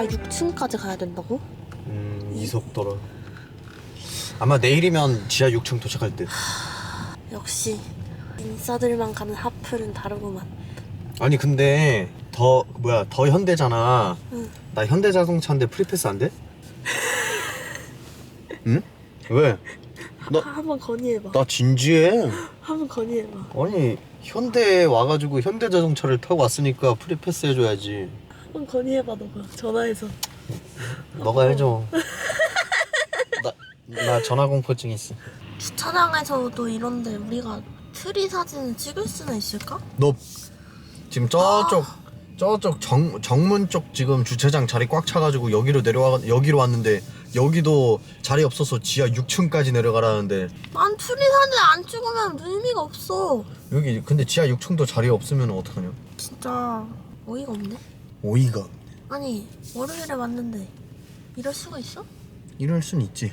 지하 6층까지 가야 된다고? 음 이속도로 아마 내일이면 지하 6층 도착할 듯 역시 인싸들만 가는 하플은 다르구만. 아니 근데 더 뭐야 더 현대잖아 응. 나 현대 자동차인데 프리패스 안 돼? 응? 왜? 너- 하- 한번 건의해봐. 나 진지해 한 번 건의해봐. 아니 현대에 와가지고 현대 자동차를 타고 왔으니까 프리패스 해줘야지 한번 건의해봐 너가 전화해서. 너가 해줘 나, 나 전화 공포증 있어 주차장에서도 이런데 우리가 트리 사진을 찍을 수는 있을까? 너 지금 저쪽 저쪽 정, 정문 쪽 지금 주차장 자리 꽉 차가지고 여기로 내려와 여기로 왔는데 여기도 자리 없어서 지하 6층까지 내려가라는데 난 트리 사진 안 찍으면 의미가 없어. 여기 근데 지하 6층도 자리 없으면 어떡하냐 진짜 어이가 없네. 오이가 아니 월요일에 왔는데 이럴 수가 있어? 이럴 순 있지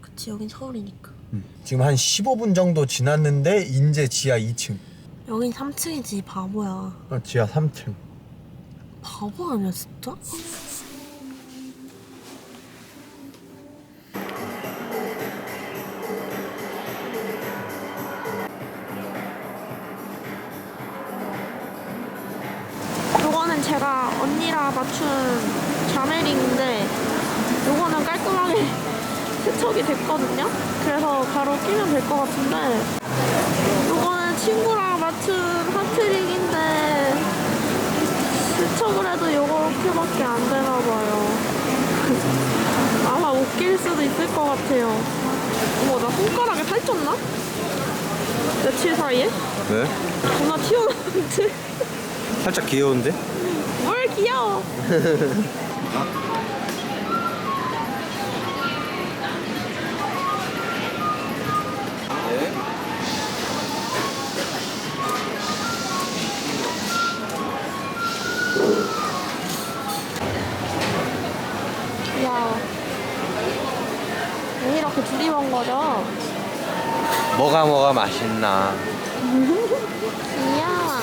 그치 여긴 서울이니까. 지금 한 15분 정도 지났는데 인제 지하 2층 여긴 3층이지 바보야. 아, 지하 3층 바보 아니야 진짜? 세척이 됐거든요. 그래서 바로 끼면 될 것 같은데 요거는 친구랑 맞춘 하트릭인데 세척을 해도 요렇게밖에 안 되나 봐요. 아마 못 낄 수도 있을 것 같아요. 어머, 나 손가락에 살쪘나? 며칠 사이에? 왜? 존나 튀어나왔는데? 살짝 귀여운데? 뭘 귀여워. 뭐가 뭐가 맛있나 귀여워.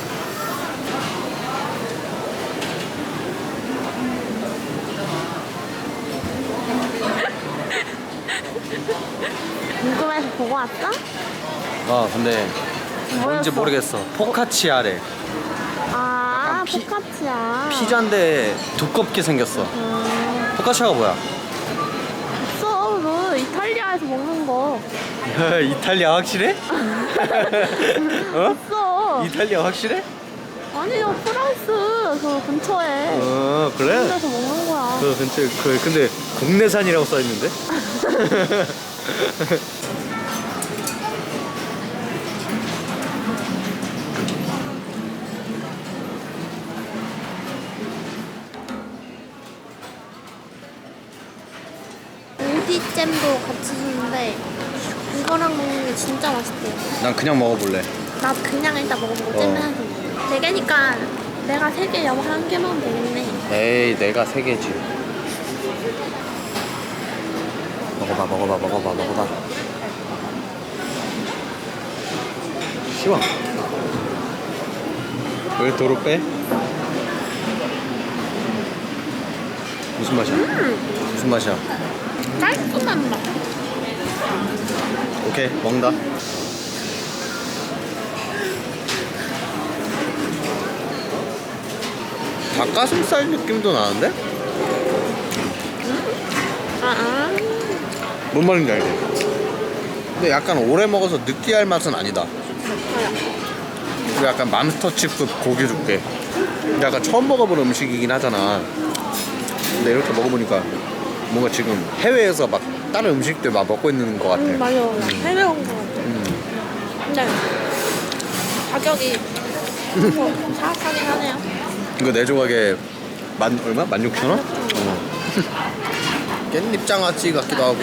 궁금해서 보고 왔어? 어 근데 뭐였어? 뭔지 모르겠어 포카치아래 아, 피- 포카치야. 피자인데 두껍게 생겼어 음, 포카치아가 뭐야? 없어, 그 이탈리아에서 먹는 거. 이탈리아 확실해? 어? 없어. 이탈리아 확실해? 아니요, 프랑스 그 근처에. 어 그래? 데서 먹는 거야. 그 근처 그 근데 국내산이라고 써 있는데? 오디 잼도 같이 주는데 이거랑 먹는 게 진짜 맛있대요. 난 그냥 먹어볼래. 나 그냥 일단 먹어보고 어. 잼을 해서 네 개니까 내가 세 개, 여보 한 개만 되겠네. 에이 내가 세 개지. 먹어봐 먹어봐 먹어봐 먹어봐. 쉬워. 왜 도로 빼? 무슨 맛이야? 무슨 맛이야? 깔끔한 맛. 오케이 먹는다. 닭가슴살 느낌도 나는데? 뭔 말인지 알지? 근데 약간 오래 먹어서 느끼할 맛은 아니다. 그리고 약간 맘스터치급 고기 죽게. 약간 처음 먹어본 음식이긴 하잖아. 근데 이렇게 먹어보니까 뭔가 지금 해외에서 막 다른 음식들 막 먹고 있는 것 같아. 음, 맞아. 해외 온거 같아. 음. 근데 가격이 좀 사악하긴 하네요. 이거 내 조각에 만 얼마? 만 육천 원? 어. 깻잎 장아찌 같기도 하고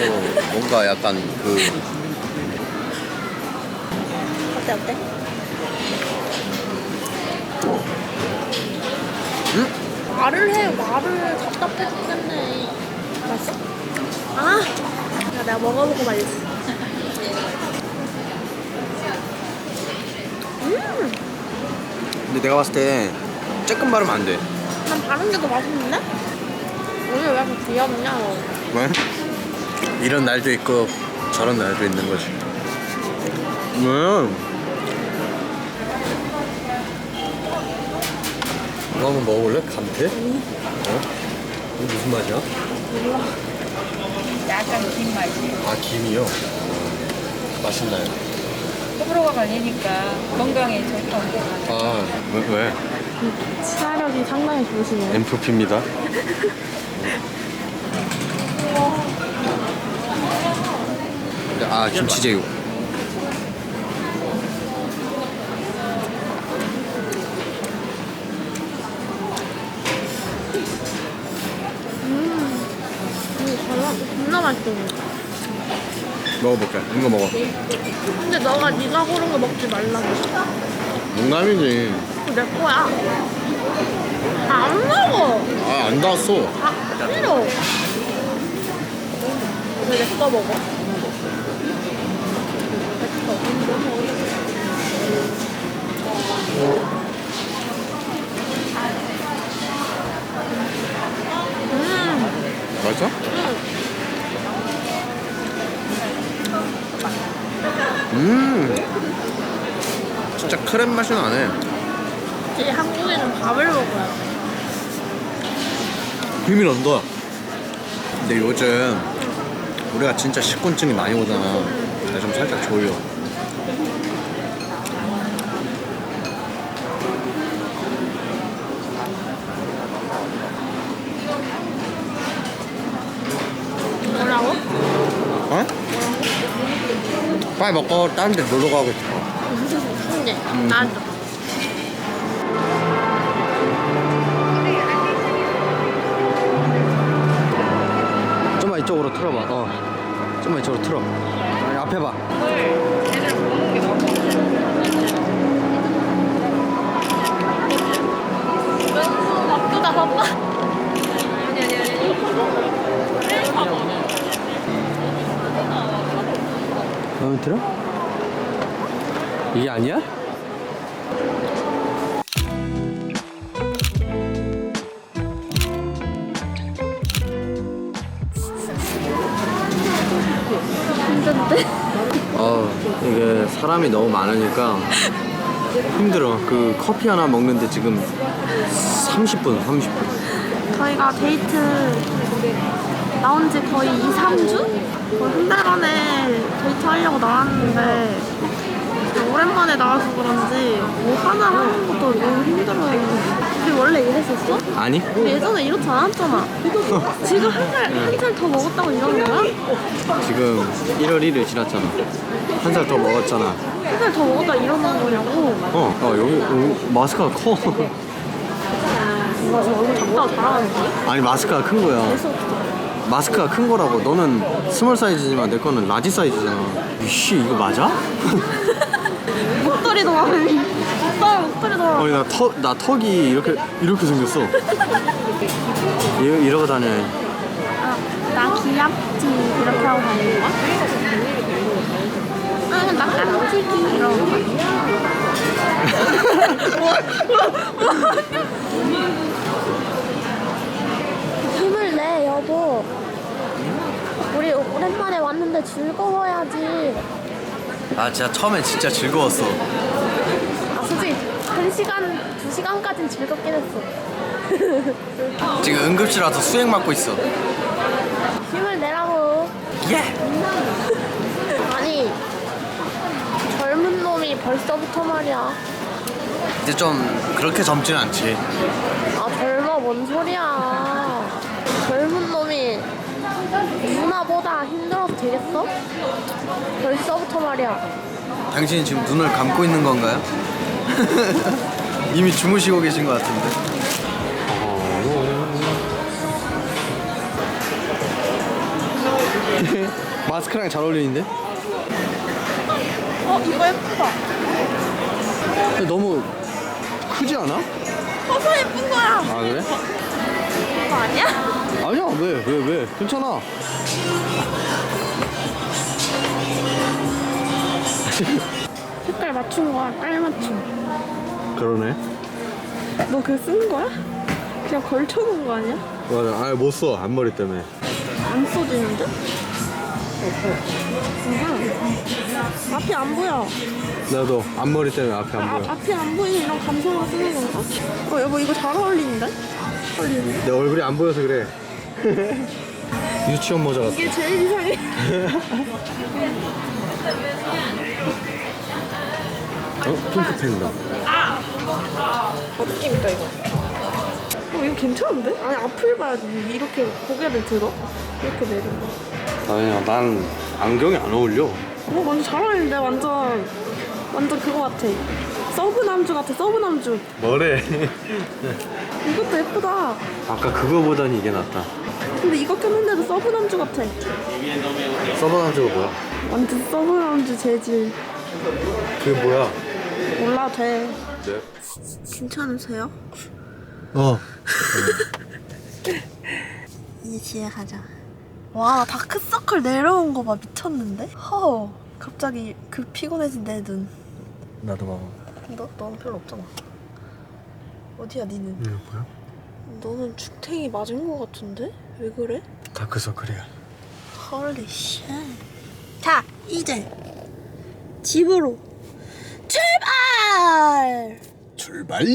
뭔가 약간 그 어때 어때? 응? 말을 해 말을 답답해 죽겠네 맛있어? 아 야, 내가 먹어보고 말지 음 근데 내가 봤을 때 쬐끔 바르면 안 돼. 난 다른 게 더 맛있는데? 오늘 왜 이렇게 귀엽냐 너? 왜? 이런 날도 있고 저런 날도 있는 거지. 음. 이거 한번 먹어볼래? 감태? 어? 이거 무슨 맛이야? 약간 긴 맛이. 아 김이요? 맛있나요? 호불호가 갈리니까 건강에 좋다고. 아 왜? 왜? 치사력이 상당히 좋으시네요. 엠프피입니다. 아 김치제육. 먹어볼게. 이거 먹어. 근데 너가 네가 고른 거 먹지 말라고. 농담이지. 그거 내 거야. 아, 안 먹어. 아 안 닿았어. 아, 싫어. 왜내거 먹어? 음, 맛있어? 음. 진짜 크랩 맛이 나네. 이 한국에는 밥을 먹어요. 비밀 언더. 근데 요즘 우리가 진짜 식곤증이 많이 오잖아. 나 좀 살짝 졸려. 빨리 먹고 다른 데 놀러 가고 싶어. 근데 나도. 좀만 이쪽으로 틀어봐. 어. 좀만 이쪽으로 틀어. 아니, 앞에 봐. 바쁘다 바빠. 마음에 들어? 이게 아니야? 힘든데? 어 이게 사람이 너무 많으니까 힘들어 그 커피 하나 먹는데 지금 30분 30분 저희가 데이트 나온 지 거의 2, 3주? 거의 한 달 만에 데이트 하려고 나왔는데 오랜만에 나와서 그런지 뭐 하나 하는 것도 너무 힘들어요. 우리 원래 이랬었어? 아니? 우리 예전에 이렇지 않았잖아. 지금 한 살, 한살 더 먹었다고 이러는 거야? 지금 1월 1일 지났잖아 한 살 더 먹었잖아 한 살 더 먹었다 이러는 거냐고. 어, 어 여기, 여기 마스크가 커저 얼굴 작다고 자랑하는 거야? 아니 마스크가 큰 거야 마스크가 큰 거라고. 너는 스몰 사이즈지만 내 거는 라지 사이즈잖아. 이씨 이거 맞아? 목도리도 막 오빠 목도리도 막 아니 나, 턱, 나 턱이 이렇게 이렇게 생겼어. 이, 이러고 다녀. 아, 나 귀엽지. 이렇게 하고 다니는 거야? 아, 나 깜찍이 이러고 힘을 내 여보 우리 오랜만에 왔는데 즐거워야지. 아 진짜 처음엔 진짜 즐거웠어. 아 솔직히 한 시간, 두 시간까진 즐겁긴 했어. 지금 응급실 와서 수액 맞고 있어. 힘을 내라고. 예! 아니 젊은 놈이 벌써부터 말이야. 이제 좀 그렇게 젊지는 않지. 아 젊어 뭔 소리야 젊은 놈이 누나보다 힘들어서 되겠어? 벌써부터 말이야 당신이 지금 눈을 감고 있는 건가요? 이미 주무시고 계신 것 같은데 마스크랑 잘 어울리는데? 어 이거 예쁘다 근데 너무 크지 않아? 커서 예쁜 거야 아 그래? 이거 아니야? 아니야 왜 왜 왜, 괜찮아 색깔 맞춘 거야 깔 맞춤 그러네 너 그거 쓴 거야? 그냥 걸쳐놓은 거 아니야? 맞아 아예 못써 앞머리 때문에 안 써지는데? 응. 앞이 안 보여. 나도 앞머리 때문에 앞에 안 아, 보여 앞이 안 보이는 이런 감성으로 쓰는 건가? 어, 여보 이거 잘 어울리는데? 어울리는데? 내 얼굴이 안 보여서 그래 유치원 모자 같아. 이게 제일 이상해. 어? 핑크색이다. 어떻게입니까 이거? 어 이거 괜찮은데? 아니 앞을 봐야지 이렇게 고개를 들어? 이렇게 내려 아니야 난 안경이 안 어울려. 어 완전 잘 어울리는데? 완전 완전 그거 같아. 서브 남주 같아 서브 남주. 뭐래? 이것도 예쁘다. 아까 그거보단 이게 낫다 근데 이거 꼈는데도 서브 남주 같아 서버남주가 뭐야? 완전 서브 남주 재질 그게 뭐야? 몰라 돼 네. 괜찮으세요? 어 이제 집에 가자 와 다크서클 내려온 거 봐 미쳤는데? 허 갑자기 그 피곤해진 내 눈 나도 봐봐 너, 너는 별로 없잖아 어디야 니는? 이거 뭐야? 너는 죽탱이 맞은 거 같은데? 왜 그래? 다크서클이야 헐리 쉣. 자, 이제 집으로 출발! 출발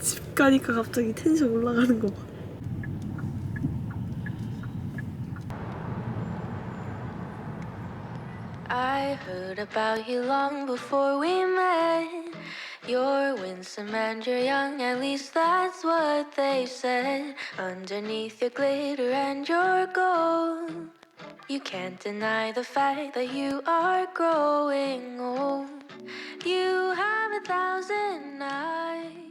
집 가니까 갑자기 텐션 올라가는 거 봐. I heard about you long before we met. You're winsome and you're young, at least that's what they said. Underneath your glitter and your gold, you can't deny the fact that you are growing old. You have a thousand eyes.